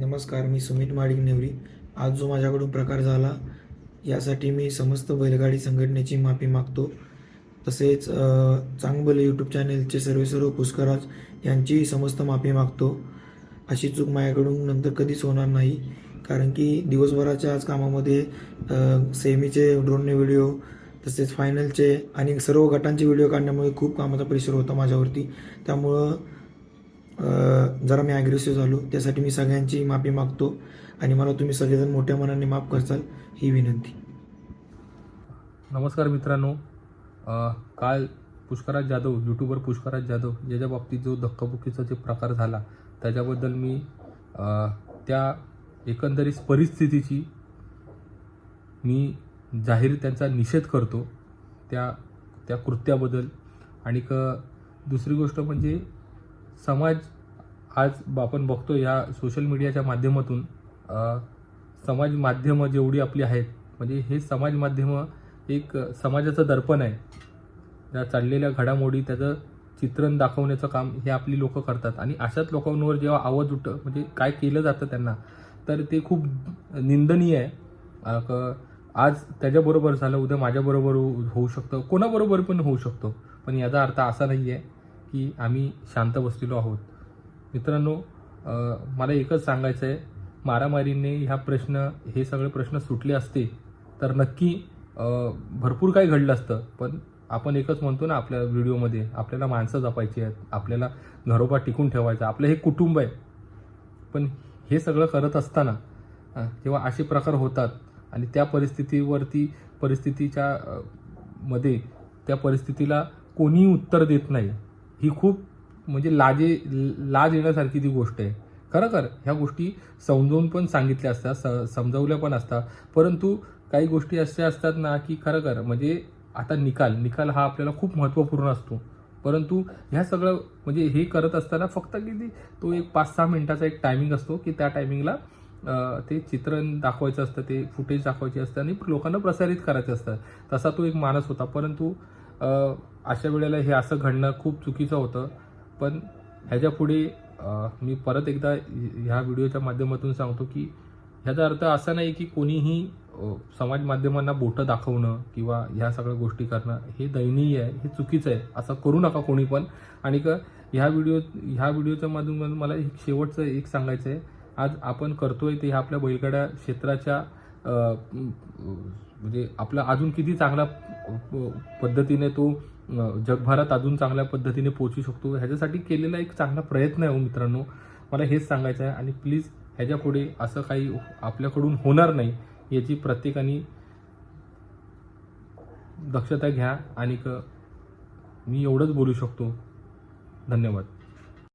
नमस्कार मी सुमित माडिक नेवरी. आज जो माझ्याकडून प्रकार झाला यासाठी मी समस्त बैलगाडी संघटनेची माफी मागतो. तसेच चांगबल यूट्यूब चॅनेलचे सर्व सर्व पुष्कराज यांची समस्त माफी मागतो. अशी चूक माझ्याकडून नंतर कधीच होणार नाही कारण की दिवसभराच्या आज कामामध्ये सेमीचे ड्रोनने व्हिडिओ तसेच फायनलचे आणि सर्व गटांचे व्हिडिओ काढण्यामुळे खूप कामाचा प्रेशर होता माझ्यावरती. त्यामुळं जरा मी ॲग्रेसिव्ह झालो. त्यासाठी मी सगळ्यांची माफी मागतो आणि मला तुम्ही सगळेजण मोठ्या मनाने माफ करसाल ही विनंती. नमस्कार मित्रांनो. काल पुष्कराज जाधव यूट्यूबर पुष्कराज जाधव याच्या बाबतीत जो धक्काबुक्कीचा जे प्रकार झाला त्याच्याबद्दल मी त्या एकंदरीत परिस्थितीची मी जाहीर त्यांचा निषेध करतो त्या त्या कृत्याबद्दल. आणि क दुसरी गोष्ट म्हणजे समाज आज आपण बघतो ह्या सोशल मीडियाच्या माध्यमातून समाज माध्यमं जेवढी आपली आहेत म्हणजे हे समाज माध्यमं एक समाजाचं दर्पण आहे. त्या चाललेल्या घडामोडी त्याचं चित्रण दाखवण्याचं काम हे आपली लोक करतात. आणि अशाच लोकांवर जेव्हा आवाज उठ म्हणजे काय केलं जातं त्यांना तर ते खूप निंदनीय आहे. क- आज त्याच्याबरोबर झालं उद्या माझ्याबरोबर होऊ शकतं कोणाबरोबर पण होऊ शकतो. पण याचा अर्थ असा नाही आहे की आम्ही शांत बसलेलो आहोत. मित्रांनो मला एकच सांगायचं आहे मारामारीने ह्या प्रश्न हे सगळे प्रश्न सुटले असते तर नक्की भरपूर काही घडलं असतं. पण आपण एकच म्हणतो ना आपल्या व्हिडिओमध्ये आपल्याला माणसं जपायची आहेत आपल्याला घरोबा टिकून ठेवायचं आपलं हे कुटुंब आहे. पण हे सगळं करत असताना जेव्हा असे प्रकार होतात आणि त्या परिस्थितीवरती परिस्थितीच्या मध्ये त्या परिस्थितीला कोणीही उत्तर देत नाही ही खूप म्हणजे लाजे लाज येण्यासारखी ती गोष्ट आहे. खरं कर ह्या गोष्टी समजावून पण सांगितल्या असतात स समजावल्या पण असतात. परंतु काही गोष्टी अशा असतात ना की खरं खर म्हणजे आता निकाल निकाल हा आपल्याला खूप महत्त्वपूर्ण असतो. परंतु ह्या सगळं म्हणजे हे करत असताना फक्त किती तो एक पाच सहा मिनटाचा एक टायमिंग असतो की त्या टायमिंगला ते चित्रण दाखवायचं असतं ते फुटेज दाखवायचे असतं आणि लोकांना प्रसारित करायचं असतं. तसा तो एक मानस होता. परंतु अशा वेळेला हे असं घडणं खूप चुकीचं होतं. पण ह्याच्या पुढे मी परत एकदा ह्या व्हिडिओच्या माध्यमातून सांगतो की ह्याचा अर्थ असा नाही की कोणीही समाज माध्यमांना बोटं दाखवणं किंवा ह्या सगळ्या गोष्टी करणं हे दयनीय आहे हे चुकीचं आहे. असं करू नका कोणी पण. आणि का ह्या व्हिडिओ ह्या व्हिडिओच्या माध्यमातून मला एक शेवटचं एक सांगायचं आहे आज आपण करतोय ते ह्या आपल्या बैलगाड्या क्षेत्राच्या म्हणजे आपला अजून किती चांगल्या पद्धतीने तो जगभरात अजून चांगल्या पद्धतीने पोहोचू शकतो. ह्याच्यासाठी केलेला एक चांगला प्रयत्न आहे हो मित्रांनो. मला हेच सांगायचं आहे आणि प्लीज ह्याच्या पुढे असं काही आपल्याकडून होणार नाही याची प्रत्येकाने दक्षता घ्या आणि मी एवढंच बोलू शकतो. धन्यवाद.